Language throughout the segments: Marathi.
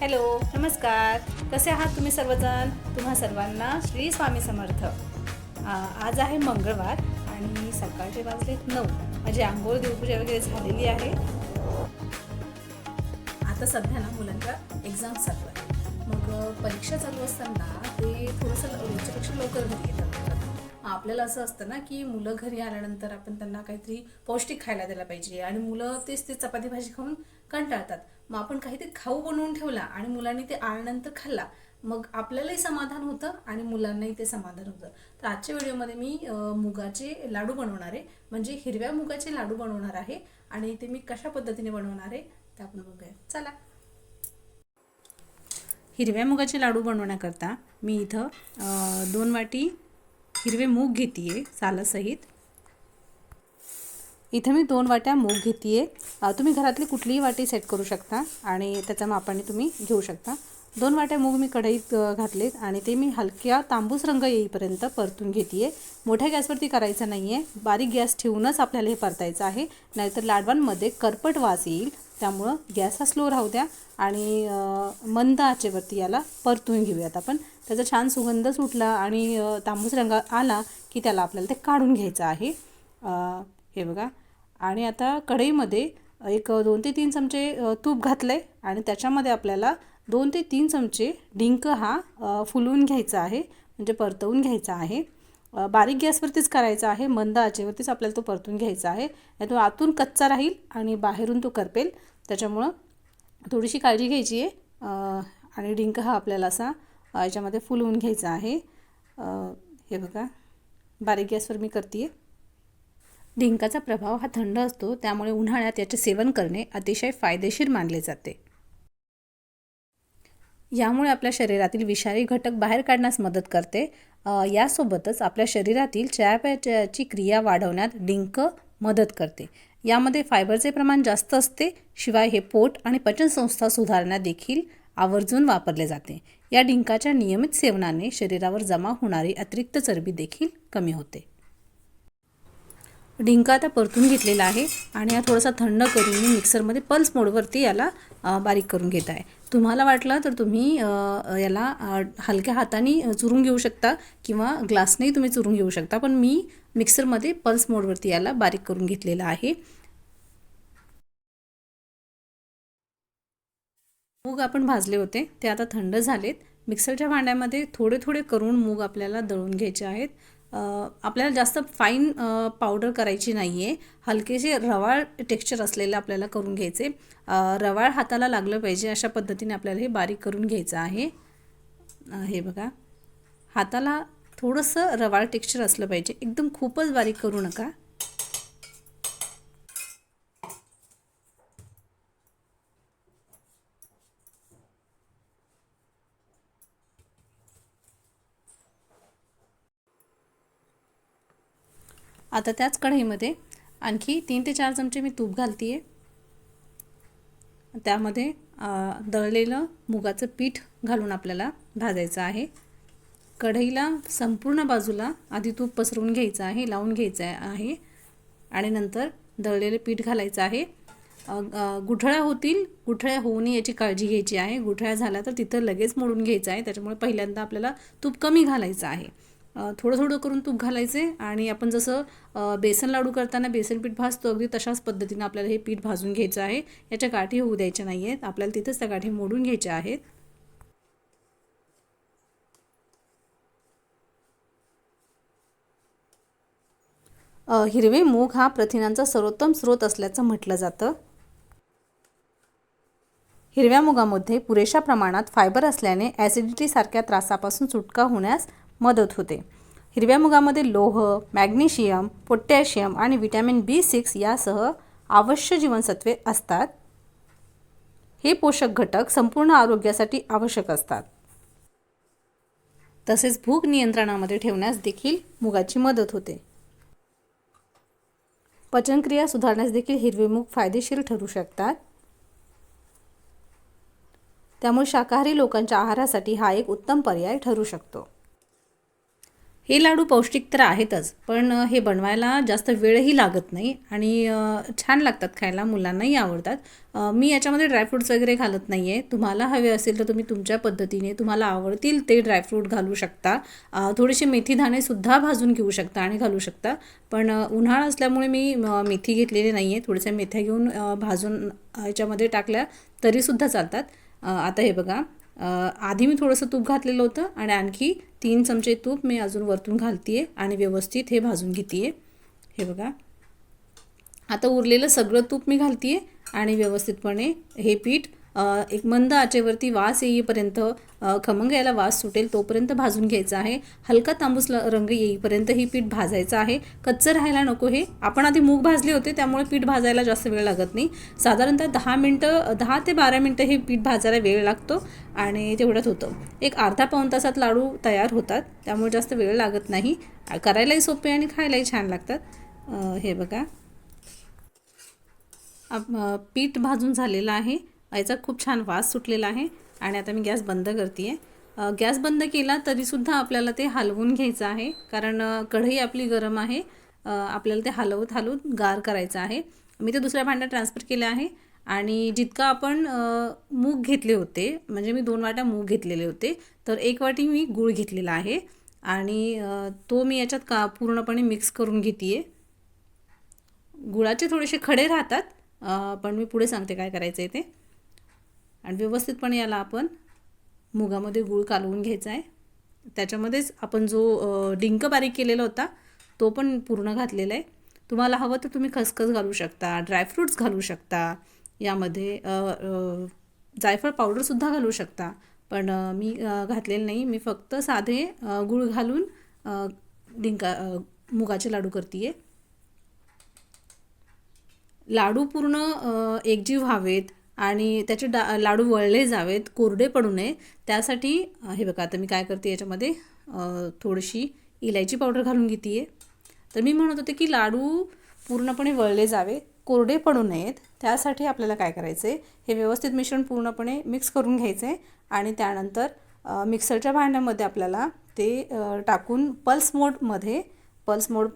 हॅलो नमस्कार. कसे आहात तुम्ही सर्वजण? तुम्हा सर्वांना श्री स्वामी समर्थ. आज आहे मंगळवार आणि सकाळचे वाजले नऊ. माझी आंघोळ देवपूजा वगैरे झालेली आहे. आता सध्या ना मुलांच्या एक्झाम चालू आहे मग परीक्षा चालू असताना ते थोडंसं ल- लवकर घरी आपल्याला असं असतं ना की मुलं घरी आल्यानंतर आपण त्यांना काहीतरी पौष्टिक खायला द्यायला पाहिजे आणि मुलं तेच ते चपाती भाजी खाऊन कंटाळतात. मग आपण काहीतरी खाऊ बनवून ठेवला आणि मुलांनी ते आल्यानंतर खाल्ला मग आपल्यालाही समाधान होतं आणि मुलांनाही ते समाधान होतं. तर आजच्या व्हिडिओमध्ये मी मुगाचे लाडू बनवणार आहे. म्हणजे हिरव्या मुगाचे लाडू बनवणार आहे आणि ते मी कशा पद्धतीने बनवणार आहे ते आपण बघूया. चला. हिरव्या मुगाचे लाडू बनवण्याकरता मी इथं दोन वाटी हिरवे मूग घेते आहे सालासहित. इथं मी दोन वाट्या मूग घेते आहे तुम्ही घरातली कुठलीही वाटी सेट करू शकता आणि त्याच्या मापाने तुम्ही घेऊ शकता. दोन वाट्या मूग मी कढईत घातलेत आणि ते मी हलक्या तांबूस रंग येईपर्यंत परतून घेते आहे मोठ्या गॅसवरती करायचं नाही आहे बारीक गॅस ठेवूनच आपल्याला हे परतायचं आहे. नाहीतर लाडवांमध्ये करपट वास येईल. त्यामुळं गॅस हा स्लो राहू द्या आणि मंद आचेवरती याला परतून घेऊयात आपण. त्याचा छान सुगंध सुटला आणि तांबूस रंग आला की त्याला आपल्याला ते काढून घ्यायचं आहे. हे बघा. आणि आता कढईमध्ये एक दोन ते तीन चमचे तूप घातलं आहे आणि त्याच्यामध्ये आपल्याला दोन ते तीन चमचे डिंक हा फुलवून घ्यायचा आहे म्हणजे परतवून घ्यायचा आहे. बारीक गॅसवरतीच करायचा आहे मंद आचेवरतीच आपल्याला तो परतून घ्यायचा आहे. तो आतून कच्चा राहील आणि बाहेरून तो करपेल. त्याच्यामुळं थोडीशी काळजी घ्यायची आहे. आणि डिंक हा आपल्याला असा याच्यामध्ये फुलवून घ्यायचं आहे. हे बघा. बारीक गॅसवर मी करते आहे डिंकाचा प्रभाव हा थंड असतो त्यामुळे उन्हाळ्यात याचे सेवन करणे अतिशय फायदेशीर मानले जाते. यामुळे आपल्या शरीरातील विषारी घटक बाहेर काढण्यास मदत करते. यासोबतच आपल्या शरीरातील चयापचयाची क्रिया वाढवण्यात डिंक मदत करते. यामध्ये फायबरचे प्रमाण जास्त असते शिवाय हे पोट आणि पचनसंस्था सुधारण्यात देखील आवर्जून वापरले जाते. या डिंकाच्या नियमित सेवनाने शरीरावर जमा होणारी अतिरिक्त चरबी देखील कमी होते. डिंक आता परतून घेतलेला आहे आणि हा थोडासा थंड करून मी मिक्सरमध्ये पल्स मोडवरती याला बारीक करून घेत आहे. तुम्हाला वाटलं तर तुम्ही याला हलक्या हाताने चुरून घेऊ शकता किंवा ग्लासनेही तुम्ही चुरून घेऊ शकता पण मी मिक्सरमध्ये पल्स मोडवरती याला बारीक करून घेतलेला आहे. मूग आपण भाजले होते ते आता थंड झालेत. मिक्सरच्या भांड्यामध्ये थोडे थोडे करून मूग आपल्याला दळून घ्यायचे आहेत. आपल्याला जास्त फाईन पावडर करायची नाही आहे हलकेसे रवाळ टेक्स्चर असलेलं आपल्याला करून घ्यायचे. रवाळ हाताला लागलं पाहिजे अशा पद्धतीने आपल्याला हे बारीक करून घ्यायचं आहे. हे बघा. हाताला थोडंसं रवाळ टेक्स्चर असलं पाहिजे. एकदम खूपच बारीक करू नका. आता त्याच कढईमध्ये आणखी तीन ते चार चमचे मी तूप घालते आहे त्यामध्ये दळलेलं मुगाचं पीठ घालून आपल्याला भाजायचं आहे. कढईला संपूर्ण बाजूला आधी तूप पसरवून घ्यायचं आहे लावून घ्यायचं आहे आणि नंतर दळलेलं पीठ घालायचं आहे. गुठळ्या होतील गुठळ्या होऊ नये याची काळजी घ्यायची आहे. गुठळ्या झाल्या तर तिथं लगेच मोडून घ्यायचं आहे. त्याच्यामुळे पहिल्यांदा आपल्याला तूप कमी घालायचं आहे. थोडं थोडं करून तूप घालायचे आणि आपण जसं बेसन लाडू करताना बेसन पीठ भाजतो अगदी तशाच पद्धतीनं आपल्याला हे पीठ भाजून घ्यायचं आहे. याच्या गाठी होऊ द्यायच्या नाही आहेत आपल्याला तिथेच त्या गाठी मोडून घ्यायच्या आहेत. हिरवे मूग हा प्रथिनांचा सर्वोत्तम स्रोत असल्याचं म्हटलं जातं. हिरव्या मुगामध्ये पुरेशा प्रमाणात फायबर असल्याने ॲसिडिटीसारख्या त्रासापासून सुटका होण्यास मदत होते. हिरव्या मुगामध्ये लोह मॅग्नेशियम पोटॅशियम आणि विटॅमिन बी सिक्स यासह आवश्यक जीवनसत्वे असतात. हे पोषक घटक संपूर्ण आरोग्यासाठी आवश्यक असतात. तसेच भूक नियंत्रणामध्ये ठेवण्यास देखील मुगाची मदत होते. पचनक्रिया सुधारण्यास देखील हिरवे मूग फायदेशीर ठरू शकतात. त्यामुळे शाकाहारी लोकांच्या आहारासाठी हा एक उत्तम पर्याय ठरू शकतो. हे लाडू पौष्टिक तर आहेतच पण हे बनवायला जास्त वेळही लागत नाही आणि छान लागतात खायला मुलांनाही आवडतात. मी याच्यामध्ये ड्रायफ्रूट्स वगैरे घालत नाही आहे तुम्हाला हवे असेल तर तुम्ही तुमच्या पद्धतीने तुम्हाला आवडतील ते ड्रायफ्रूट घालू शकता. थोडेसे मेथी दाणेसुद्धा भाजून घेऊ शकता आणि घालू शकता. पण उन्हाळा असल्यामुळे मी मेथी घेतलेली नाही आहे थोड्याशा मेथ्या घेऊन भाजून याच्यामध्ये टाकल्या तरीसुद्धा चालतात. आता हे बघा. आधी मी थोडंसं तूप घातलेलं होतं आणि आणखी तीन चमचे तूप मी अजून वरतून घालते आहे आणि व्यवस्थित हे भाजून घेते आहे हे बघा. आता उरलेलं सगळं तूप मी घालते आहे आणि व्यवस्थितपणे हे पीठ एक मंद आचेवरती वास येईपर्यंत खमंग यायला वास सुटेल तोपर्यंत भाजून घ्यायचा आहे. हलका तांबूस रंग येईपर्यंत ही पीठ भाजायचं आहे. कच्चं राहायला नको हे. आपण आधी मूग भाजले होते त्यामुळे पीठ भाजायला जास्त वेळ लागत नाही. साधारणतः दहा मिनटं दहा ते बारा मिनटं हे पीठ भाजायला वेळ लागतो आणि तेवढ्यात होतं. एक अर्धा पाऊण तासात लाडू तयार होतात त्यामुळे जास्त वेळ लागत नाही. करायलाही सोपे आणि खायलाही छान लागतात. हे बघा. आप- पीठ भाजून झालेलं आहे. याचा खूप छान वास सुटलेला आहे आणि आता मी गॅस बंद करते आहे गॅस बंद केला तरीसुद्धा आपल्याला ते हलवून घ्यायचं आहे. कारण कढई आपली गरम आहे. आपल्याला ते हलवत हलवून गार करायचं आहे. मी ते दुसऱ्या भांड्यात ट्रान्सफर केलं आहे आणि जितका आपण मूग घेतले होते म्हणजे मी दोन वाट्या मूग घेतलेले होते तर एक वाटी मी गूळ घेतलेला आहे आणि तो मी याच्यात का पूर्णपणे मिक्स करून घेते आहे गुळाचे थोडेसे खडे राहतात पण मी पुढे सांगते काय करायचं आहे ते. आणि व्यवस्थितपणे याला आपण मुगामध्ये गूळ कालवून घ्यायचा आहे. त्याच्यामध्येच आपण जो डिंक बारीक केलेला होता तो पण पूर्ण घातलेला आहे. तुम्हाला हवं तर तुम्ही खसखस घालू शकता ड्रायफ्रूट्स घालू शकता यामध्ये जायफळ पावडरसुद्धा घालू शकता. पण मी घातलेलं नाही. मी फक्त साधे गूळ घालून डिंका मुगाचे लाडू करते आहे लाडू पूर्ण एकजीव व्हावेत. आणि त्याचे डा लाडू वळले जावेत कोरडे पडू नये. त्यासाठी हे बघा आता मी काय करते याच्यामध्ये थोडीशी इलायची पावडर घालून घेते आहे तर मी म्हणत होते की लाडू पूर्णपणे वळले जावे कोरडे पडू नयेत. त्यासाठी आपल्याला काय करायचं आहे हे व्यवस्थित मिश्रण पूर्णपणे मिक्स करून घ्यायचं आहे आणि त्यानंतर मिक्सरच्या भांड्यामध्ये आपल्याला ते टाकून पल्स मोडमध्ये पल्स मोड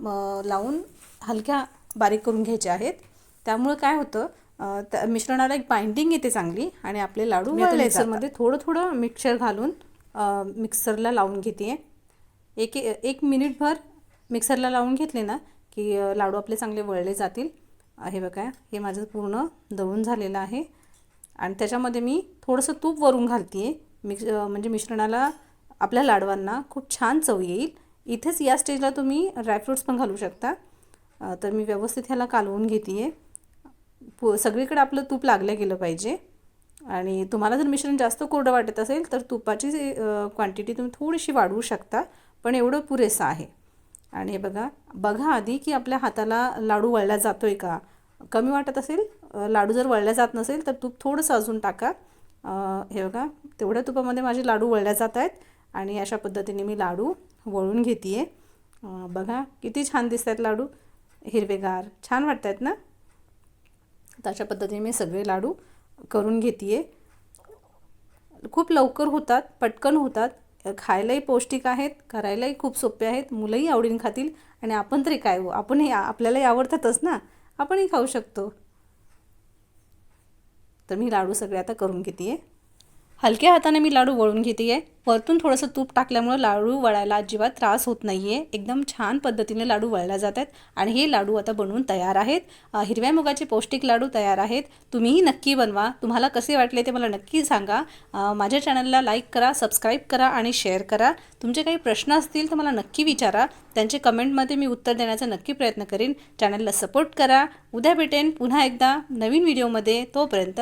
लावून हलक्या बारीक करून घ्यायचे आहेत. त्यामुळं काय होतं त्या मिश्रणाला एक बाइंडिंग येते चांगली आणि आपले लाडू वळले मिक्सरमध्ये थोडं थोडं मिक्सर घालून मिक्सरला लावून घेते एक एक मिनिटभर मिक्सरला लावून घेतले ना की लाडू आपले चांगले वळले जातील. हे बघा हे माझं पूर्ण दळून झालेलं आहे. आणि त्याच्यामध्ये मी थोडंसं तूप वरून घालते आहे मिक्स म्हणजे मिश्रणाला आपल्या लाडवांना खूप छान चव येईल. इथेच या स्टेजला तुम्ही ड्रायफ्रूट्स पण घालू शकता. तर मी व्यवस्थित ह्याला कालवून घेते आहे पु सगळीकडे आपलं तूप लागलं गेलं पाहिजे. आणि तुम्हाला जर मिश्रण जास्त कोरडं वाटत असेल तर तुपाची क्वांटिटी तुम्ही थोडीशी वाढवू शकता पण एवढं पुरेसं आहे. आणि हे बघा बघा आधी की आपल्या हाताला लाडू वळला जातो आहे का? कमी वाटत असेल लाडू जर वळल्या जात नसेल तर तूप थोडंसं अजून टाका. हे बघा तेवढ्या तुपामध्ये माझे लाडू वळल्या जात आहेत आणि अशा पद्धतीने मी लाडू वळून घेते आहे बघा किती छान दिसत आहेत लाडू. हिरवेगार. छान वाटत आहेत ना? तर अशा पद्धतीने मी सगळे लाडू करून घेते आहे खूप लवकर होतात पटकन होतात. खायलाही पौष्टिक आहेत करायलाही खूप सोपे आहेत. मुलंही आवडीन खातील आणि आपण तरी काय हो? आपणही आपल्यालाही आवडतातच ना? आपणही खाऊ शकतो. तर मी लाडू सगळे आता करून घेते आहे हलक्या हाताने मी लाडू वळून घेते आहे वरतून थोडंसं तूप टाकल्यामुळं लाडू वळायला अजिबात त्रास होत नाही आहे एकदम छान पद्धतीने लाडू वळल्या जात आहेत आणि हे लाडू आता बनवून तयार आहेत. हिरव्या मुगाचे पौष्टिक लाडू तयार आहेत. तुम्हीही नक्की बनवा. तुम्हाला कसे वाटले ते मला नक्की सांगा. माझ्या चॅनलला लाईक करा सबस्क्राईब करा आणि शेअर करा. तुमचे काही प्रश्न असतील तर मला नक्की विचारा. त्यांचे कमेंटमध्ये मी उत्तर देण्याचा नक्की प्रयत्न करेन. चॅनलला सपोर्ट करा. उद्या भेटेन पुन्हा एकदा नवीन व्हिडिओमध्ये. तोपर्यंत